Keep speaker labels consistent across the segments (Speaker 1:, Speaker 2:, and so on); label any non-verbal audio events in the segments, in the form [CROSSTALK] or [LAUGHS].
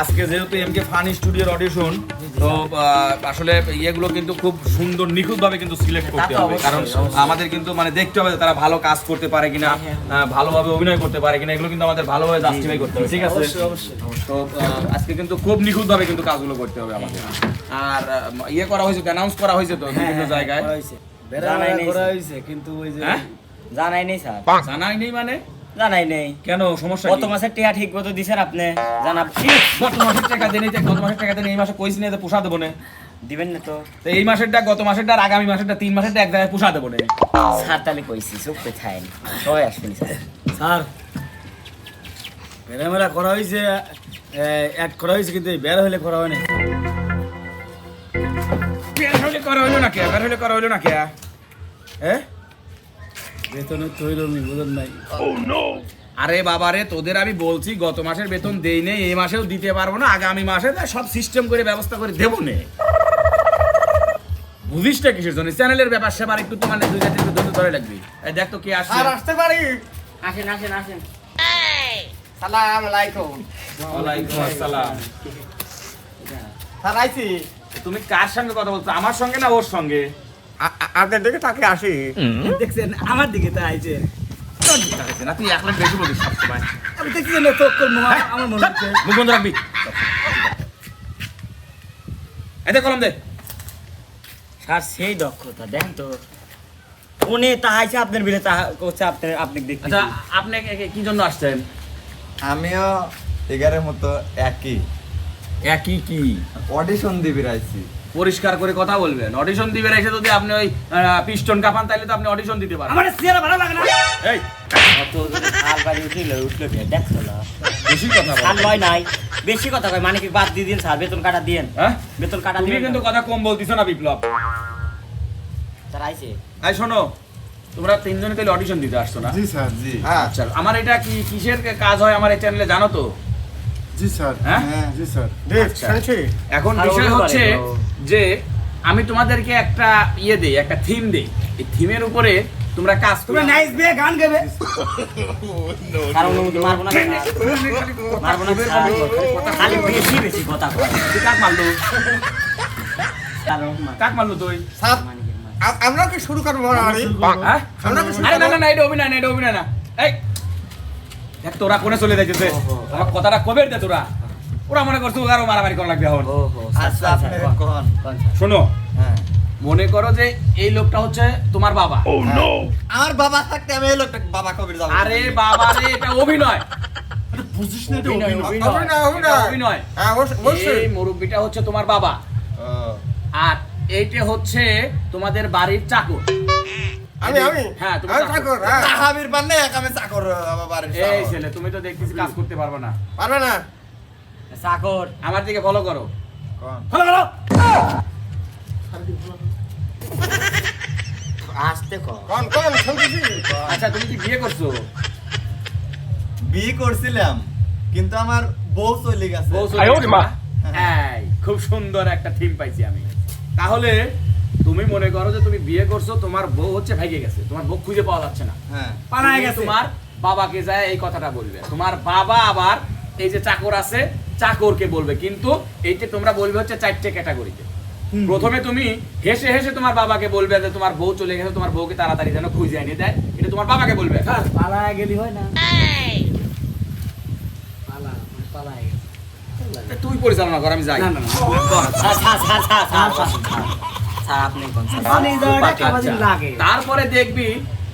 Speaker 1: আজকে যেহেতু M K funny স্টুডিওর অডিশন তো আসলে ইয়েগুলো কিন্তু খুব সুন্দর নিখুঁত ভাবে কিন্তু সিলেক্ট করতে হবে। কারণ আমাদের কিন্তু মানে দেখতে হবে তারা ভালো কাজ করতে পারে কিনা ভালোভাবে অভিনয় করতে পারে কিনা এগুলো কিন্তু আমাদের ভালোভাবে জাস্টিফাই করতে হবে ঠিক আছে? তো আজকে কিন্তু খুব নিখুঁত ভাবে কিন্তু কাজগুলো করতে হবে আমাদের। আর ইয়ে করা হয়েছে অ্যানাউন্স করা হয়েছে তো বিভিন্ন জায়গায়?
Speaker 2: জানাই নেই।
Speaker 3: করা হয়েছে কিন্তু ওই যে
Speaker 1: হ্যাঁ?
Speaker 2: জানাই নেই স্যার।
Speaker 1: জানাই নেই মানে?
Speaker 2: জানাই নেই।
Speaker 1: কেন? সমস্যা
Speaker 2: কত মাসের টিয়া ঠিক মতো দিছেন আপনি? জানাব
Speaker 1: গত মাসের টাকা দেন গত মাসের টাকা দেন এই মাসে কইছি না পোষা দেবো না।
Speaker 2: দিবেন না তো।
Speaker 1: তো এই মাসেরটা গত মাসেরটা আর আগামী মাসেরটা তিন মাসেরটা এক জায়গায় পোষা দেবো না।
Speaker 2: স্যার তাহলে কইছি চুপ করে থাকেন। সবাই আসবেন স্যার।
Speaker 3: স্যার মেলা করা হয়েছে অ্যাড করা হয়েছে কিন্তু বের হলে করা হয়নি
Speaker 1: বের হলে করা হইল না কে? বের হলে করা হইল না কে? হ্যাঁ
Speaker 3: বেতনে বুঝুন নাই
Speaker 1: আরে বাবা রে তোদের আমি বলছি গত মাসের বেতন দেই নেই এই মাসেও দিতে পারব না আগামী মাসে সব সিস্টেম করে ব্যবস্থা করে দেবো নে। বুঝিসটা কিসের জন্য? চ্যানেলের ব্যাপার সেবার একটু তোমার দুই চারটে একটু ধৈর্য ধরে লাগবি এই দেখ তো কে আসছে।
Speaker 4: আসতে পারি?
Speaker 2: আসেন আসেন আসেন।
Speaker 4: সালাম আলাইকুম।
Speaker 1: ওয়ালাইকুম আসসালাম।
Speaker 4: স্যার আইছি
Speaker 1: তুমি কার সঙ্গে কথা বলছো? আমার সঙ্গে না ওর সঙ্গে?
Speaker 4: আপনার দিকে তাকে আসি।
Speaker 3: দেখছেন আমার দিকে তো আইছে
Speaker 1: তোর দিকে আছে না তুই এক লাখ বেশি বলিস সবসময়।
Speaker 3: আমি দেখছি না তোর আমার মনে হচ্ছে।
Speaker 1: মুখ বন্ধ রাখবি। এতে কলম দে।
Speaker 2: স্যার সেই দক্ষতা দেখেন তো। উনি তাহাইছে আপনার বিলে তাহা করছে আপনার আপনি দেখতে
Speaker 1: আচ্ছা আপনি কি জন্য আসছেন?
Speaker 5: আমিও এগারের মতো একই।
Speaker 1: একই কি?
Speaker 5: অডিশন দিবি রাইছি
Speaker 1: পরিষ্কার করে কথা বলবেন। অডিশন দিবে এসে যদি আপনি ওই পিস্টন কাপান তাহলে তো আপনি অডিশন দিতে পারেন
Speaker 3: আমার চেহারা ভালো লাগে না।
Speaker 1: এই। বেশি কথা
Speaker 2: লয় নাই। বেশি কথা কয় মানে কি বাদ দিয়ে দিন স্যার বেতন কাটা
Speaker 1: হ্যাঁ?
Speaker 2: বেতন কাটা দিবেন
Speaker 1: কিন্তু কথা কম বলতিছো না বিপ্লব।
Speaker 2: স্যার আইছে।
Speaker 1: এই শোনো তোমরা তিনজনে তাহলে অডিশন দিতে আসছো না?
Speaker 6: জি স্যার
Speaker 5: জি।
Speaker 4: হ্যাঁ
Speaker 1: আচ্ছা আমার এটা কি কিসের কাজ হয় আমার এই চ্যানেলে জানো তো?
Speaker 6: জি স্যার।
Speaker 1: হ্যাঁ?
Speaker 6: হ্যাঁ জি স্যার।
Speaker 4: দেখ
Speaker 1: আচ্ছা। এখন বিষয় হচ্ছে। যে আমি তোমাদেরকে একটা ইয়ে দেই একটা থিম দেই। এই থিমের উপরে তোমরা কাজ করবে
Speaker 3: নাইস বিয়ে গান গাবে।
Speaker 2: অনুমতি মারবো না। মারবো না স্যার। খালি বেশি বেশি কথা কয়
Speaker 1: তুই কাক মারলো? কাক মারলো তুই।
Speaker 4: আ- আমরা কি শুরু করব মারামারি
Speaker 1: হ্যাঁ?
Speaker 4: আমরা কি
Speaker 1: আরে না না না এটা অভিনয় না এটা অভিনয় না। এই দেখ তোরা কোনে চলে যাইতেছে? আমার কথাটা কবে দে তোরা? ওরা মনে করছে আরও মারামারি করা লাগবে এখন।
Speaker 5: আচ্ছা?
Speaker 1: শোনো
Speaker 5: হ্যাঁ।
Speaker 1: মনে করো যে এই লোকটা হচ্ছে তোমার বাবা।
Speaker 5: আমার বাবা থাকতে আমি এই লোকটা বাবা কবির যাব
Speaker 1: আরে বাবা রে এটা অভিনয়।
Speaker 6: বুঝিস না এটা
Speaker 1: অভিনয়,
Speaker 6: অভিনয়।
Speaker 1: অভিনয়।
Speaker 4: অভিনয়,
Speaker 1: এটা
Speaker 4: অভিনয়।
Speaker 1: অভিনয়।
Speaker 4: হ্যাঁ অবশ্য- অবশ্যই।
Speaker 1: এই মুরব্বিটা হচ্ছে তোমার বাবা। আর এইটা হচ্ছে তোমাদের বাড়ির চাকর।
Speaker 4: আমি আমি?
Speaker 1: হ্যাঁ, তুমি চাকর।
Speaker 4: হ্যাঁ।
Speaker 5: বান্নে এক আমি চাকর বাড়ির
Speaker 1: এই ছেলে তুমি তো দেখতেছি কাজ করতে পারবে না।
Speaker 4: পারবে না?
Speaker 2: চাকর
Speaker 1: আমার দিকে ফলো করো।
Speaker 5: কোন?
Speaker 3: ভালো ভালো
Speaker 2: আসতে
Speaker 4: কোন কোন
Speaker 1: আচ্ছা তুমি কি বিয়ে করছ?
Speaker 5: বিয়ে করছিলাম কিন্তু আমার বউ চলে গেছে।
Speaker 1: বউ চলে গেছে খুব সুন্দর একটা থিম পাইছি আমি। তাহলে তুমি মনে করো যে তুমি বিয়ে করছ তোমার বউ হচ্ছে ভাইগে গেছে। তোমার বউ খুঁজে পাওয়া যাচ্ছে না।
Speaker 5: হ্যাঁ।
Speaker 3: পালায় গেছে।
Speaker 1: তোমার বাবাকে যায় এই কথাটা বলবে। তোমার বাবা আবার এই যে চাকর আছে চাকরকে বলবে কিন্তু এইটা তোমরা বলবে হচ্ছে চারটে ক্যাটাগরিতে প্রথমে তুমি হেসে হেসে তোমার বাবাকে বলবে যে তোমার বউ চলে গেছে তোমার বউকে তাড়াতাড়ি যেন খুঁজে এনে দেয় এটা তোমার বাবাকে বলবে
Speaker 3: পালায় গেলি হয় না পালা পালায় গেছে
Speaker 1: তুই পরিচালনা কর আমি যাই আচ্ছা। তারপরে দেখবি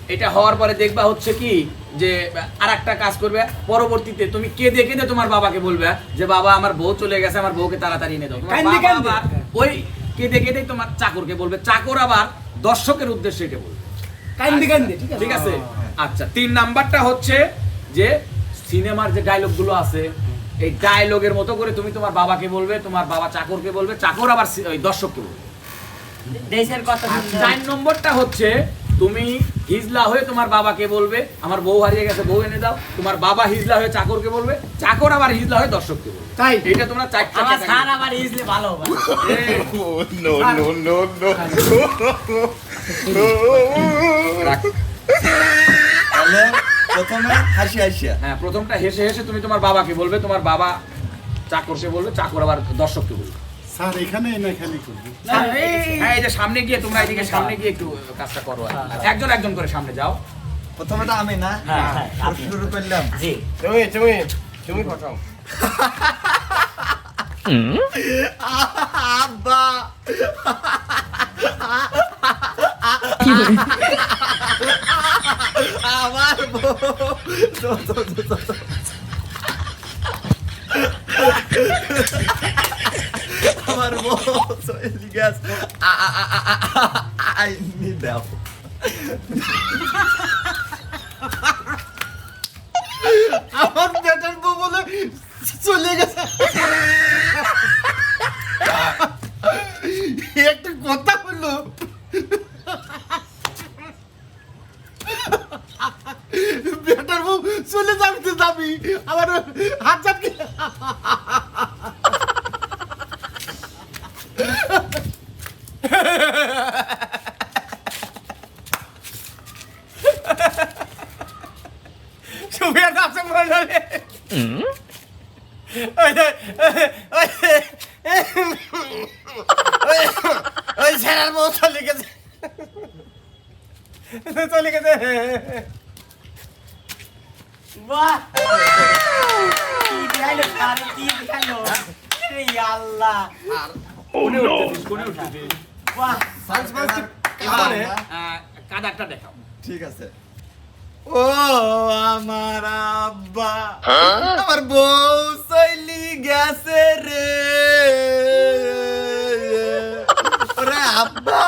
Speaker 1: এটা হওয়ার পরে দেখবা হচ্ছে কি যে আর একটা কাজ করবে পরবর্তীতে তুমি কেঁদে কেঁদে তোমার বাবাকে বলবে যে বাবা আমার বউ চলে গেছে আমার বউকে তাড়াতাড়ি এনে দাও। ওই কেঁদে কেঁদে তোমার চাকরকে বলবে। চাকর আবার দর্শকের উদ্দেশ্যে এটা বলবে।
Speaker 3: কান্দি কান্দি? ঠিক আছে?
Speaker 1: আচ্ছা তিন নাম্বারটা হচ্ছে যে সিনেমার যে ডায়লগগুলো আছে এই ডায়লগের মতো করে তুমি তোমার বাবাকে বলবে তোমার বাবা চাকরকে বলবে চাকর আবার ওই দর্শককে বলবে।
Speaker 2: দেশের কথা
Speaker 1: চার নম্বরটা হচ্ছে তুমি হিজলা হয়ে তোমার বাবাকে বলবে আমার বউ হারিয়ে গেছে বউ এনে দাও। তোমার বাবা হিজলা হয়ে চাকরকে বলবে চাকর আবার হিজলা হয়ে দর্শককে বলবে।
Speaker 3: তাই?
Speaker 1: এটা তোমরা চারটা
Speaker 2: আমার স্যার আবার ইজলি ভালো হবে।
Speaker 1: রাখ।
Speaker 5: তাহলে প্রথমে হাসি হাসিয়া
Speaker 1: হ্যাঁ প্রথমটা হেসে হেসে তুমি তোমার বাবাকে বলবে তোমার বাবা চাকর সে বলবে চাকর আবার দর্শককে বলবে।
Speaker 6: স্যার এখানে এনে খালি করবি?
Speaker 1: হ্যাঁ এই যে সামনে গিয়ে তোমরা এদিকে সামনে গিয়ে একটু কাজটা করো একজন একজন করে সামনে যাও।
Speaker 5: প্রথমে তো আমি না?
Speaker 2: হ্যাঁ, হ্যাঁ,
Speaker 5: শুরু করলাম।
Speaker 2: জি।
Speaker 4: তুমি তুমি তুমি ফটাও
Speaker 5: আব্বা। আমার বউ তো, তো, তো, তো, তো। আমার বউ চলে আ- আইনি দাও আমার বেটার বউ বলে চলে গেছে একটা কথা হলো বেটার বউ চলে যাবি তো যাবি আমার হাত চাপকে
Speaker 4: কাছে মনে ওই যে, ওই যে, ওই- ওই ছেলের বউ চলে গেছে। চলে গেছে।
Speaker 2: বাহ! কি দেখাইলো স্যার কি দেখাইলো রে আল্লাহ।
Speaker 1: কোনে উঠতেছিস কোনে উঠতেছিস
Speaker 2: বাহ!
Speaker 4: এবারে
Speaker 1: আহ, কাদারটা দেখাও।
Speaker 5: ঠিক আছে। ও আমার আব্বা। আমার বউ চলি গেছে রে। ওরে আব্বা।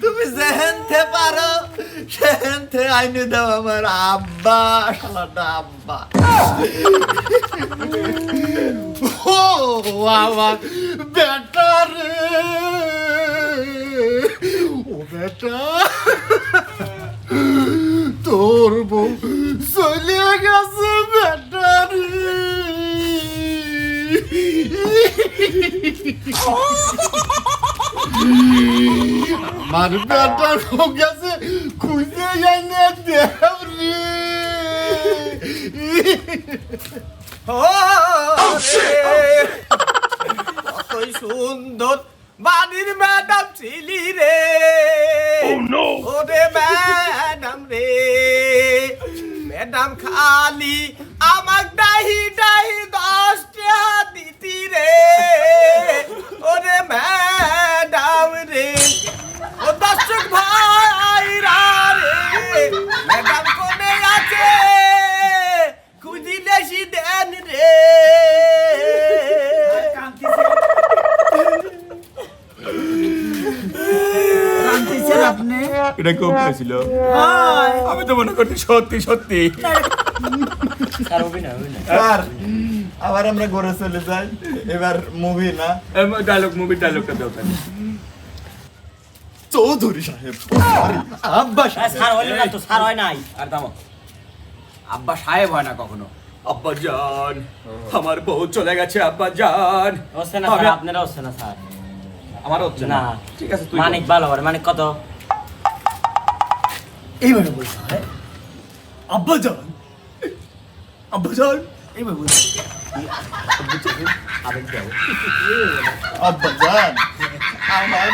Speaker 5: তুমি যেহেনতে পারো সেহেনতে আইনে দাও আমার আব্বা শালাটা আব্বা। ও আমার বেটা রে। ও বেটা তোর বউ চলে গেছে বেটা রে আমার বেটা বউ গেছে খুঁজে যাই না
Speaker 4: বাড়ির ম্যাডাম ছিলি রে ওরে ম্যাডাম রে ম্যাডাম খালি আমার ডাহি ডাহি দশটা দিতি রে ওরে ম্যাডাম রে
Speaker 1: এটা কেউ পেয়েছিল আমি তো মনে করছি সত্যি সত্যি।
Speaker 5: আবার আমরা ঘরে চলে যাই। এবার মুভি না।
Speaker 1: ডায়লগ মুভির ডায়লগটা দাও তাহলে।
Speaker 5: চৌধুরী সাহেব আব্বা
Speaker 2: স্যার হইল না তো স্যার হয় নাই।
Speaker 1: আর দামো আব্বা সাহেব হয় না কখনো। আব্বা জান আমার বউ চলে গেছে আব্বা জান।
Speaker 2: হচ্ছে না স্যার আপনারা হচ্ছে না স্যার।
Speaker 1: আমার হচ্ছে না। ঠিক আছে
Speaker 2: মানিক ভালো মানিক কত?
Speaker 3: এইভাবে বলতে হয়? আব্বা যান আব্বা যান এইভাবে বলতে
Speaker 5: আমার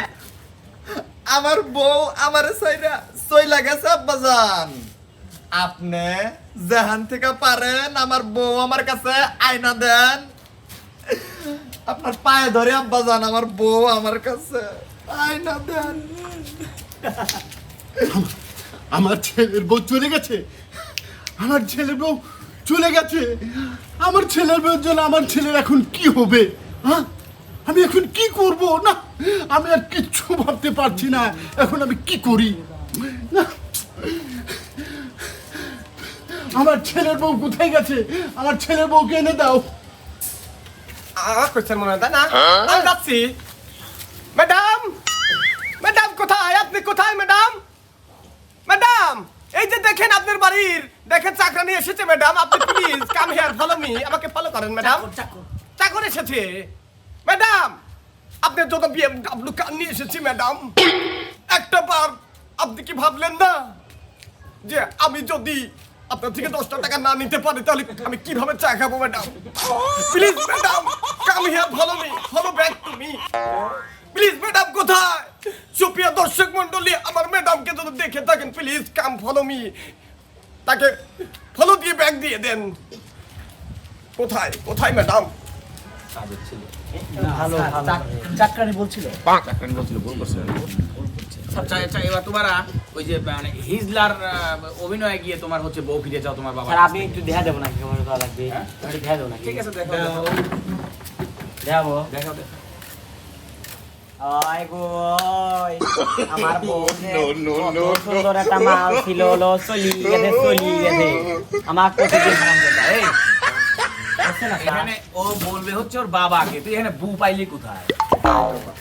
Speaker 5: আমার বউ আমার সাইরা সইলা গেছে আব্বা জান আপনি যেহান থেকে পারেন, আমার বউ আমার কাছে আয়না দেন। আপনার পায়ে ধরে আব্বা আমার বউ আমার কাছে আয়না দেন।
Speaker 6: আমার ছেলের বউ চলে গেছে। আমার ছেলের বউ চলে গেছে। আমার ছেলের বউর জন্য আমার ছেলের এখন কি হবে? হ্যাঁ? আমি এখন কি করব? না আমি আর কিচ্ছু ভাবতে পারছি না। এখন আমি কি করি? না। আমার ছেলের বউ কোথায় গেছে? আমার ছেলের বউকে এনে দাও।
Speaker 4: আমার কোশ্চেন মনে হয় না? আমি যাচ্ছি। ম্যাডাম কোথায় আপনি কোথায় ম্যাডাম ম্যাডাম এই যে দেখেন আপনার বাড়ির চাকরানি এসেছে ম্যাডাম আপনি please come here follow me আমাকে ফলো করেন ম্যাডাম চাকর এসেছে। ম্যাডাম আপনার জন্য বিএমডব্লিউ কার নিয়ে এসেছি ম্যাডাম একটা বার আপনি কি ভাবলেন না যে আমি যদি আপনার থেকে দশটা টাকা না নিতে পারি তাহলে আমি কীভাবে চা খাব madam please madam come here follow me follow back to me please madam কোথায়? সুপ্রিয় দর্শক মন্ডলী আমার ম্যাডামকে যদি দেখে থাকেন প্লিজ কাম ফলো মি তাকে ফলো দিয়ে ব্যাগ দিয়ে দেন। কোথায়? কোথায় ম্যাডাম?
Speaker 2: ভালো ভালো।
Speaker 1: চাকরানি বলছিল? ভুল করছিল আচ্ছা আচ্ছা এবার তোমার ওই যে মানে হিজলার অভিনয়ে গিয়ে তোমার হচ্ছে বউ ফিরে যাও তোমার বাবা
Speaker 2: স্যার একটু দেখা দেবো নাকি কেমন লাগবে। একটু দেখা দেবো নাকি?
Speaker 1: ঠিক আছে দেখো
Speaker 2: দেখাবো আমার [LAUGHS] বউ সুন্দর একটা মাল ছিল হলো চলি গেছে চলি গেছে আমার প্রতিদিন ফোন করবে এই। বুঝছে না স্যার?
Speaker 1: এখানে ও বলবে হচ্ছে ওর বাবাকে তুই এখানে বউ পাইলি কোথায়?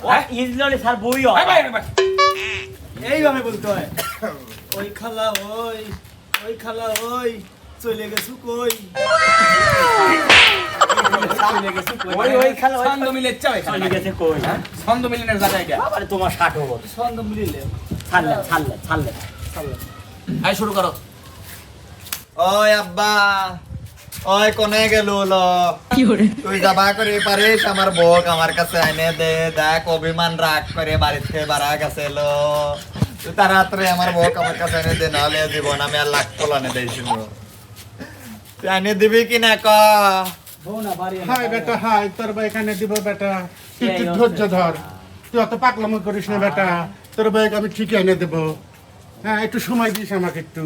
Speaker 2: ও ইজললে স্যার বই
Speaker 1: ভাই।
Speaker 3: এইভাবে বলতে হয়। ওই খালা ওই ওই খালা ওই চলে গেছু কই? [LAUGHS]
Speaker 5: কোনে তুই যাবা আমার বউক আমার কাছে এনে দে দেখ অভিমান রাগ করে। বাড়িতে বাড়া গেছে লো তুই তাড়াতাড়ি আমার বউক আমার কাছে এনে দে নাহলে জীবন আমি আর লাখ তোলানে দিয়েছিল তুই এনে দিবি কি না ক
Speaker 6: হাই বেটা হাই তোর ভাই এখানে দিব বেটা। তুই ধৈর্য ধর। তুই অত পাকলামো করিস না বেটা। তোর ভাইকে আমি ঠিকই এনে দেবো। হ্যাঁ একটু সময় দিস আমাকে একটু।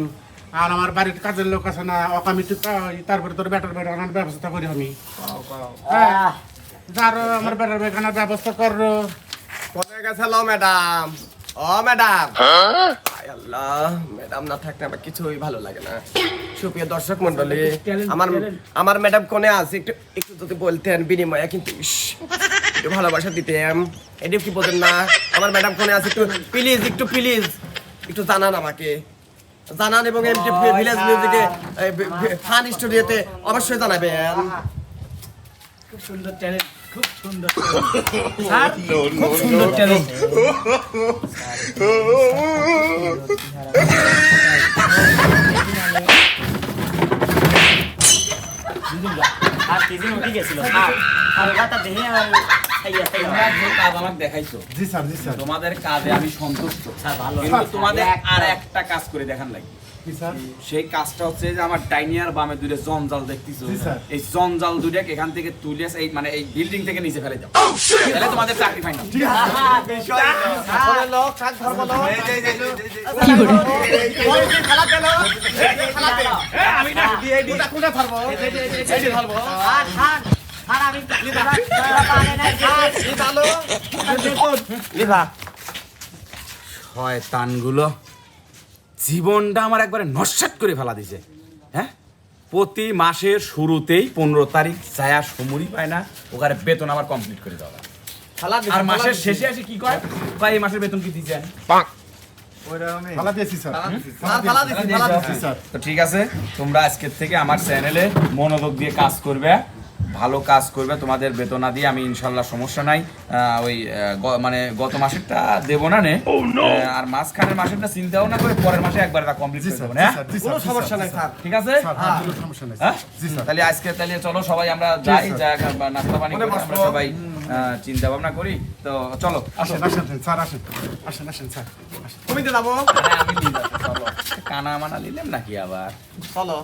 Speaker 6: আর আমার বাড়ির কাজের লোক আছে না অকামি তুই তারপরে তোর বেটার বেটা আনার ব্যবস্থা করি আমি। হ্যাঁ যার আমার বেটার বেখানার ব্যবস্থা কর।
Speaker 4: কোথায় গেছে লো ম্যাডাম ও ম্যাডাম আল্লাহ ম্যাডাম না থাকলে আমার কিছুই ভালো লাগে না। সুপ্রিয় দর্শক মন্ডলী আমার আমার ম্যাডাম কোনে আছে একটু একটু যদি বলতেন বিনিময়ে কিন্তু একটু ভালোবাসা দিতেন। এটা কি বলতেন না? আমার ম্যাডাম কোনে আছে একটু প্লিজ একটু প্লিজ একটু জানান আমাকে। জানান এবং এমটি ভিলেজ মিউজিকে ফান স্টুডিওতে অবশ্যই জানাবেন।
Speaker 3: খুব সুন্দর ট্যালেন্ট খুব সুন্দর
Speaker 1: খুব সুন্দর ট্যালেন্ট
Speaker 2: আর উঠে গেছিল। আর ওটা দেখে আমার
Speaker 1: তোমরা যে কাজ আমাকে দেখাইছো
Speaker 6: জি স্যার জি স্যার।
Speaker 1: তোমাদের কাজে আমি সন্তুষ্ট।
Speaker 2: স্যার ভালো।
Speaker 1: কিন্তু তোমাদের আর একটা কাজ করে দেখান লাগবে। সেই কাজটা হচ্ছে যে আমার ডাইনিয়ার বামে দুটো জঞ্জাল দেখতেছো
Speaker 6: স্যার।
Speaker 1: এই জঞ্জাল দুটো এখান থেকে তুলে এই মানে এই বিল্ডিং থেকে নিচে ফেলে দাও তাহলে তোমাদের চাকরি আমি না
Speaker 2: আর আমি
Speaker 1: শয়তানগুলো জীবনটা আমার একবারে নস্বাত করে ফেলা দিছে। হ্যাঁ? প্রতি মাসের শুরুতেই পনেরো তারিখ ছায়া সমুরি পায় না ওখানে বেতন আবার কমপ্লিট করে দেওয়া। আর মাসের শেষে আসে কি কয়? কয় এই মাসের বেতন কি দিচ্ছেন
Speaker 6: ভালো দিয়েছি স্যার।
Speaker 4: ফালা দিছি ফালা দিছি
Speaker 6: জি স্যার।
Speaker 1: তো ঠিক আছে তোমরা আজকের থেকে আমার চ্যানেলে মনোযোগ দিয়ে কাজ করবে। ভালো কাজ করবে তোমাদের বেতনা দিয়ে আমি ইনশাল্লাহ সমস্যা নাই। আহ, ওই মানে গত মাসেরটা দেবো না নে। আহ, আর মাঝখানের মাসেরটা চিন্তাও না করে পরের মাসে একবার তা কমপ্লিট করে দেবো না
Speaker 4: কোনো সমস্যা নাই স্যার।
Speaker 1: ঠিক আছে?
Speaker 6: হ্যাঁ, কোনো সমস্যা নেই
Speaker 1: হ্যাঁ?
Speaker 6: স্যার।
Speaker 1: তাহলে আজকে তাহলে চলো সবাই আমরা যাই। যা নাস্তা পানি করে আমরা সবাই চিন্তা ভাবনা করি। তো চলো আসো।
Speaker 6: আসেন আসেন স্যার আসেন। আসেন আসেন স্যার।
Speaker 4: তুমি তো যাব।
Speaker 1: কানা মানা নিলাম নাকি আবার?
Speaker 4: চলো।